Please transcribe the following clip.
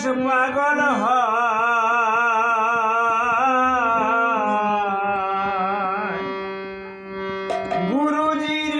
মানুষ পাগল হয়। গুরুজির